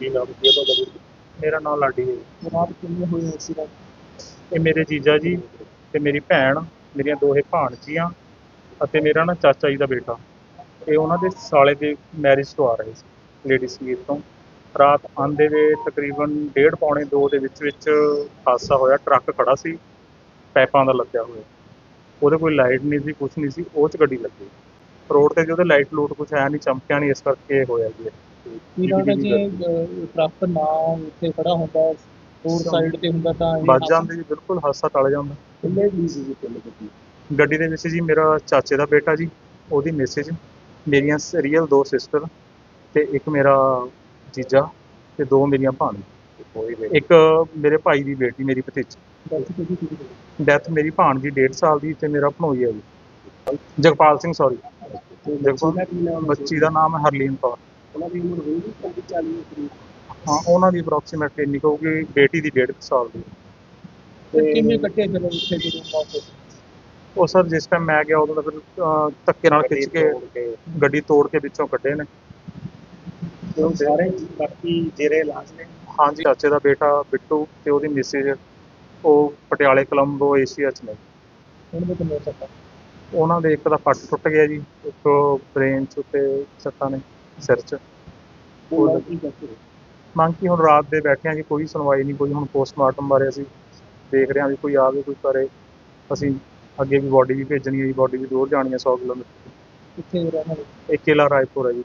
ਕੀ ਨਾਮ ਕੀ ਹੈ ਤੁਹਾਡਾ ਵੀਰ? ਮੇਰਾ ਨਾਮ ਲਾਡੀ ਹੈ। ਜਨਾਬ ਕਿੰਨੇ ਹੋਏ ਐਕਸੀਡੈਂਟ ਇਹ ਮੇਰੇ ਜੀਜਾ ਜੀ ਤੇ ਮੇਰੀ ਭੈਣ ਮੇਰੀਆਂ ਦੋਹੇ ਭਾਣਜੀਆਂ ਅਤੇ ਮੇਰਾ ਨਾ ਚਾਚਾ ਜੀ ਦਾ ਬੇਟਾ। ਇਹ ਉਹਨਾਂ ਦੇ ਸਾਲੇ ਦੇ ਮੈਰਿਜ ਤੋਂ ਆ ਰਹੇ ਸੀ ਲੇਡੀ ਸੰਗੀਤ ਤੋਂ। ਰਾਤ ਆਂਦੇ ਵੇ ਤਕਰੀਬਨ ਡੇਢ ਪੌਣੇ 2 ਦੇ ਵਿੱਚ ਵਿੱਚ ਹਾਦਸਾ ਹੋਇਆ ਟਰੱਕ ਖੜਾ ਸੀ ਪੈਪਾਂ ਦਾ ਲੱਗਿਆ ਹੋਇਆ। ਉਹਦੇ ਕੋਈ ਲਾਈਟ ਨਹੀਂ ਸੀ ਕੁਝ ਨਹੀਂ ਸੀ ਉਹ ਚ ਗੱਡੀ ਲੱਗੀ। ਰੋਡ ਤੇ ਜਿਹਦੇ ਲਾਈਟ ਲੂਟ ਕੁਝ ਹੈ ਨਹੀਂ ਚਮਕਿਆ ਨਹੀਂ ਇਸ ਕਰਕੇ ਹੋਇਆ ਜੀ। ਇਹ। ਕੀ ਲੱਗਦਾ ਜੇ ਅਹ, ਟਰੱਕ ਨਾ ਉੱਥੇ ਖੜਾ ਹੁੰਦਾ ਰੋਡ ਸਾਈਡ ਤੇ ਹੁੰਦਾ ਤਾਂ ਇਹ ਵੱਜ ਜਾਂਦੇ ਜੀ ਬਿਲਕੁਲ ਹਾਦਸਾ ਟਲ ਜਾਂਦਾ। ਕਿੰਨੇ ਦੀ ਸੀ ਕਿੰਨੇ ਗੱਡੀ? ਗੱਡੀ ਦੇ ਵਿੱਚ ਜੀ ਮੇਰਾ ਚਾਚੇ ਦਾ ਬੇਟਾ ਜੀ ਉਹਦੀ ਮੈਸੇਜ ਮੇਰੀਆਂ ਰੀਅਲ ਦੋ ਸਿਸਟਰ ਤੇ ਇੱਕ ਮੇਰਾ ਜੀਜਾ ਤੇ ਦੋ ਮੇਰੀਆਂ ਭਾਣ ਕੋਈ ਨਹੀਂ ਇੱਕ ਮੇਰੇ ਭਾਈ ਦੀ ਬੇਟੀ ਮੇਰੀ ਭਤੀਜੀ। ਡੈਥ ਮੇਰੀ ਭਾਣ ਦੀ 1.5 ਸਾਲ ਦੀ ਤੇ ਮੇਰਾ ਭਣੋਈ ਹੈ ਜੀ। ਜਗਪਾਲ ਸਿੰਘ ਸੌਰੀ ਨਾਮ ਬੱਚੀ ਦਾ ਨਾਮ ਹੈ ਹਰਲੀਨ ਕੌਰ। ਉਹਨਾਂ ਦੀ ਉਮਰ ਹੋਈ 40 40 ਕਰੀਬ ਹਾਂ ਉਹਨਾਂ ਦੀ ਅਪਰੋਕਸੀਮੇਟ ਇੰਨੀ ਕੁ ਹੋਊਗੀ ਬੇਟੀ ਦੀ 1.5 ਸਾਲ ਦੀ। ਤੇ ਕਿੰਨੇ ਕੱਟੇ ਫਿਰ ਉੱਥੇ ਜਦੋਂ ਮੌਕੇ ਉਹ ਸਰ ਜਿਸ ਟਾਈਮ ਮੈਂ ਗਿਆ ਉਦੋਂ ਤਾਂ ਫਿਰ ਅਹ, ਧੱਕੇ ਨਾਲ ਖਿੱਚ ਕੇ ਕੇ। ਗੱਡੀ ਤੋੜ ਕੇ ਵਿੱਚੋਂ ਕੱਢੇ ਨੇ। ਉਹ ਸਾਰੇ ਬਾਕੀ ਜਿਹੜੇ ਇਲਾਜ ਨੇ? ਹਾਂਜੀ ਚਾਚੇ ਦਾ ਬੇਟਾ ਬਿੱਟੂ ਤੇ ਉਹਦੀ ਮਿਸਿਸ ਉਹ ਪਟਿਆਲੇ ਕੋਲੰਬੋ ਏਸ਼ੀਆ ਚ ਨੇ। ਹੁਣ ਦੇ ਕਿੰਨੇ ਸੱਟਾਂ? ਉਹਨਾਂ ਦੇ ਇੱਕ ਦਾ ਪੱਟ ਟੁੱਟ ਗਿਆ ਜੀ ਇੱਕ ਬ੍ਰੇਨ ਚ ਤੇ ਸੱਟਾਂ ਨੇ ਸਿਰ ਚ। ਕੀ ਮੰਗ ਕੀ ਹੁਣ ਰਾਤ ਦੇ ਬੈਠੇ ਆ ਜੀ ਕੋਈ ਸੁਣਵਾਈ ਨਹੀਂ ਕੋਈ ਹੁਣ ਪੋਸਟਮਾਰਟਮ ਬਾਰੇ ਅਸੀਂ ਦੇਖ ਰਹੇ ਹਾਂ ਵੀ ਕੋਈ ਆਵੇ ਕੋਈ ਕਰੇ। ਅਸੀਂ ਅੱਗੇ ਵੀ ਬੋਡੀ ਵੀ ਭੇਜਣੀ ਹੈ ਜੀ ਬੋਡੀ ਵੀ ਦੂਰ ਜਾਣੀ ਹੈ 100 ਕਿਲੋਮੀਟਰ। ਕਿੱਥੇ ਰਹਿਣਾ ਇਹ ਕਿਲਾ ਰਾਏਪੁਰ ਹੈ ਜੀ